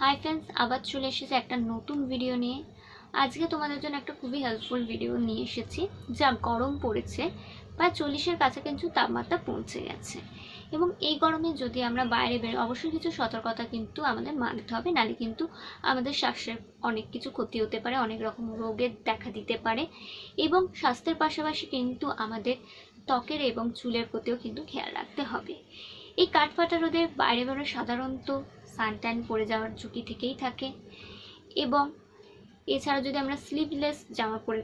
Hi friends আবার চলে এসেছে একটা নতুন ভিডিও নিয়ে। আজকে তোমাদের জন্য একটা খুবই হেল্পফুল ভিডিও নিয়ে এসেছি, যা গরম পড়েছে, প্রায় চল্লিশের কাছাকাছি তাপমাত্রা পৌঁছে গেছে। এবং এই গরমে যদি আমরা বাইরে বের, অবশ্যই কিছু সতর্কতা কিন্তু আমাদের মানতে হবে, নাহলে কিন্তু আমাদের শ্বাসের অনেক কিছু ক্ষতি হতে পারে, অনেক রকম রোগের দেখা দিতে পারে। এবং স্বাস্থ্যের পাশাপাশি কিন্তু আমাদের ত্বকের এবং চুলের প্রতিও কিন্তু খেয়াল রাখতে হবে। এই কাঠফাটা রোদে বাইরে বেরোয় সাধারণত সানট্যান পরে যাওয়ার ঝুঁকি থেকেই থাকে। এবং এছাড়া যদি আমরা স্লিভলেস জামা পরে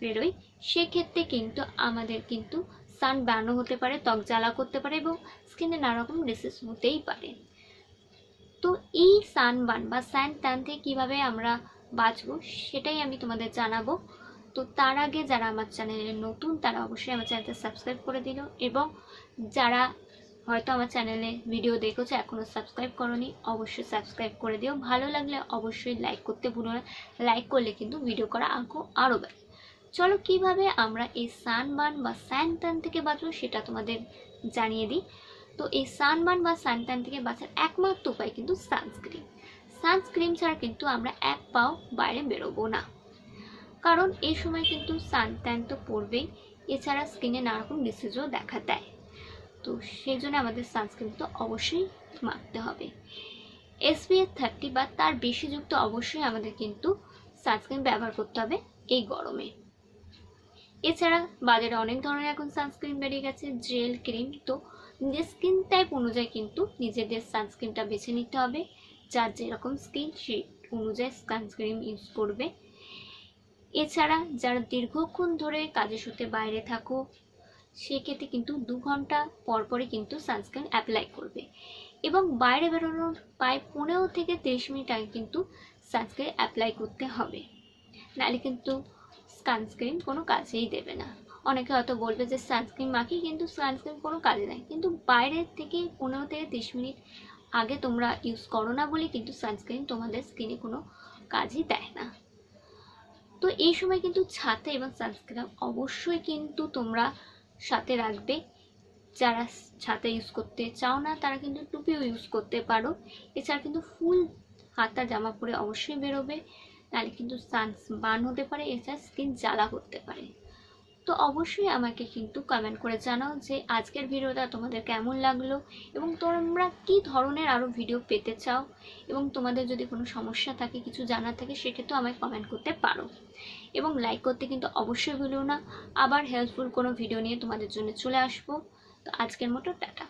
বেরোই, সেক্ষেত্রে কিন্তু আমাদের কিন্তু সান বার্নও হতে পারে, ত্বক জ্বালা করতে পারে এবং স্কিনে নানা রকম ডিসিজ হতেই পারে। তো এই সানবার্ন বা স্যান ট্যান থেকে কীভাবে আমরা বাঁচবো সেটাই আমি তোমাদের জানাব। তো তার আগে যারা আমার চ্যানেলে নতুন, তারা অবশ্যই আমার চ্যানেলটা সাবস্ক্রাইব করে দিল এবং যারা হয়তো আমার চ্যানেলে ভিডিও দেখেছ এখনও সাবস্ক্রাইব করনি, অবশ্যই সাবস্ক্রাইব করে দিও। ভালো লাগলে অবশ্যই লাইক করতে ভুলো না। লাইক করলে কিন্তু ভিডিও করা আগ্রহ আরও বাড়ে। চলো কীভাবে আমরা এই সানবার্ন বা স্যান ট্যান থেকে বাঁচবো সেটা তোমাদের জানিয়ে দিই। তো এই সানবার্ন বা সান ট্যান থেকে বাঁচার একমাত্র উপায় কিন্তু সানস্ক্রিন সানস্ক্রিন ছাড়া কিন্তু আমরা এক পাও বাইরে বেরোবো না। কারণ এই সময় কিন্তু সান ট্যান তো পড়বেই, এছাড়া স্কিনে নানা রকম ডিসিজও দেখা দেয়। তো সেই জন্য আমাদের সানস্ক্রিন তো অবশ্যই মাখতে হবে। এসপিএফ থার্টি বা তার বেশি যুক্ত অবশ্যই আমাদের কিন্তু সানস্ক্রিন ব্যবহার করতে হবে এই গরমে। এছাড়া বাজারে অনেক ধরনের এখন সানস্ক্রিন বেরিয়ে গেছে জেল ক্রিম তো নিজের স্কিন টাইপ অনুযায়ী কিন্তু নিজেদের সানস্ক্রিনটা বেছে নিতে হবে। যার যেরকম স্কিন সেই অনুযায়ী সানস্ক্রিন ইউজ করবে। এছাড়া যারা দীর্ঘক্ষণ ধরে কাজের সূত্রে বাইরে থাকো সেক্ষেত্রে কিন্তু দু ঘণ্টা পরপরই কিন্তু সানস্ক্রিন অ্যাপ্লাই করবে। এবং বাইরে বেরোনোর প্রায় পনেরো থেকে তিরিশ মিনিট আগে কিন্তু সানস্ক্রিন অ্যাপ্লাই করতে হবে। নাহলে কিন্তু সানস্ক্রিন কোনো কাজেই দেবে না। অনেকে হয়তো বলবে যে সানস্ক্রিন মাখি, কিন্তু সানস্ক্রিন কোনো কাজে নেয় কিন্তু বাইরের থেকে পনেরো থেকে তিরিশ মিনিট আগে তোমরা ইউজ করো না বলে কিন্তু সানস্ক্রিন তোমাদের স্কিনে কোনো কাজই দেয় না। তো এই সময় কিন্তু ছাতা এবং সানস্ক্রিন অবশ্যই কিন্তু তোমরা সাথে রাখবে। যারা ছাতা ইউজ করতে চাও না, তারা কিন্তু টুপিও ইউজ করতে পারো। এছাড়া কিন্তু ফুল হাতা জামা পরে অবশ্যই বেরোবে। তাহলে কিন্তু সান বার্ন হতে পারে, এছাড়া স্কিন জ্বালা করতে পারে। তো অবশ্যই আমাকে কিন্তু কমেন্ট করে জানাও যে আজকের ভিডিওটা তোমাদের কেমন লাগল এবং তোমরা কি ধরনের আরও ভিডিও পেতে চাও এবং তোমাদের যদি কোনো সমস্যা থাকে, কিছু জানার থাকে সেক্ষেত্রে আমায় কমেন্ট করতে পারো। এবং লাইক করতে কিন্তু অবশ্যই ভুলো না। আবার হেল্পফুল কোনো ভিডিও নিয়ে তোমাদের জন্য চলে আসব। তো আজকের মতো টাটা।